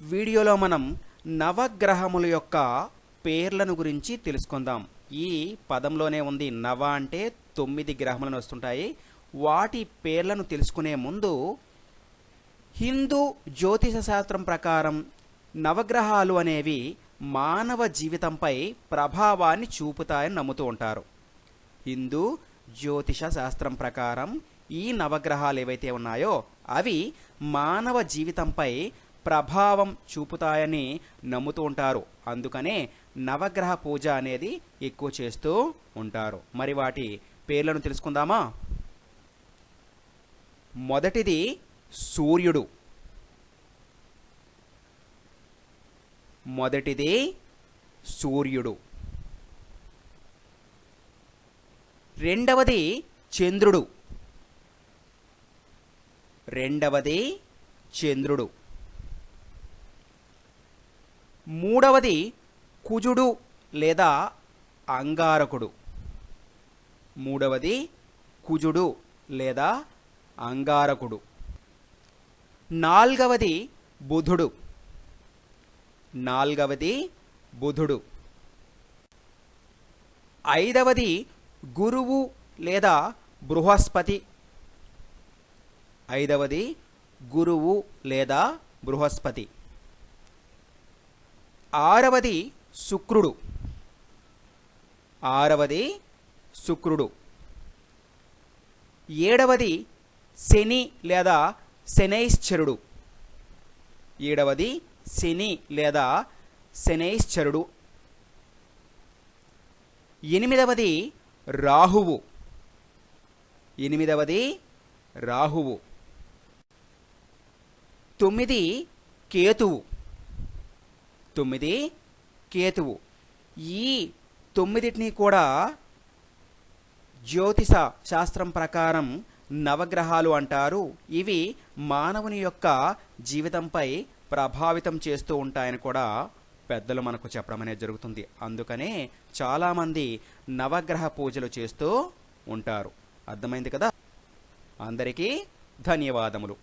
వీడియోలో మనం నవగ్రహముల యొక్క పేర్లను గురించి తెలుసుకుందాం. ఈ పదంలోనే ఉంది నవ అంటే తొమ్మిది గ్రహములను వస్తుంటాయి. వాటి పేర్లను తెలుసుకునే ముందు హిందూ జ్యోతిష శాస్త్రం ప్రకారం నవగ్రహాలు అనేవి మానవ జీవితంపై ప్రభావాన్ని చూపుతాయని నమ్ముతూ ఉంటారు. హిందూ జ్యోతిష శాస్త్రం ప్రకారం ఈ నవగ్రహాలు ఏవైతే ఉన్నాయో అవి మానవ జీవితంపై ప్రభావం చూపుతాయని నమ్ముతూ ఉంటారు. అందుకనే నవగ్రహ పూజ అనేది ఎక్కువ చేస్తూ ఉంటారు. మరి వాటి పేర్లను తెలుసుకుందామా? మొదటిది సూర్యుడు. మొదటిది సూర్యుడు. రెండవది చంద్రుడు. రెండవది చంద్రుడు. మూడవది కుజుడు లేదా అంగారకుడు. మూడవది కుజుడు లేదా అంగారకుడు. నాల్గవది బుధుడు. నాల్గవది బుధుడు. ఐదవది గురువు లేదా బృహస్పతి. ఐదవది గురువు లేదా బృహస్పతి. ఆరవది శుక్రుడు. ఆరవది శుక్రుడు. ఏడవది శని లేదా శనైశ్చరుడు. ఏడవది శని లేదా శనైశ్చరుడు. ఎనిమిదవది రాహువు. ఎనిమిదవది రాహువు. తొమ్మిది కేతువు. తొమ్మిది కేతువు. ఈ తొమ్మిదిటిని కూడా జ్యోతిష శాస్త్రం ప్రకారం నవగ్రహాలు అంటారు. ఇవి మానవుని యొక్క జీవితంపై ప్రభావితం చేస్తూ ఉంటాయని కూడా పెద్దలు మనకు చెప్పడం అనేది జరుగుతుంది. అందుకనే చాలామంది నవగ్రహ పూజలు చేస్తూ ఉంటారు. అర్థమైంది కదా? అందరికీ ధన్యవాదములు.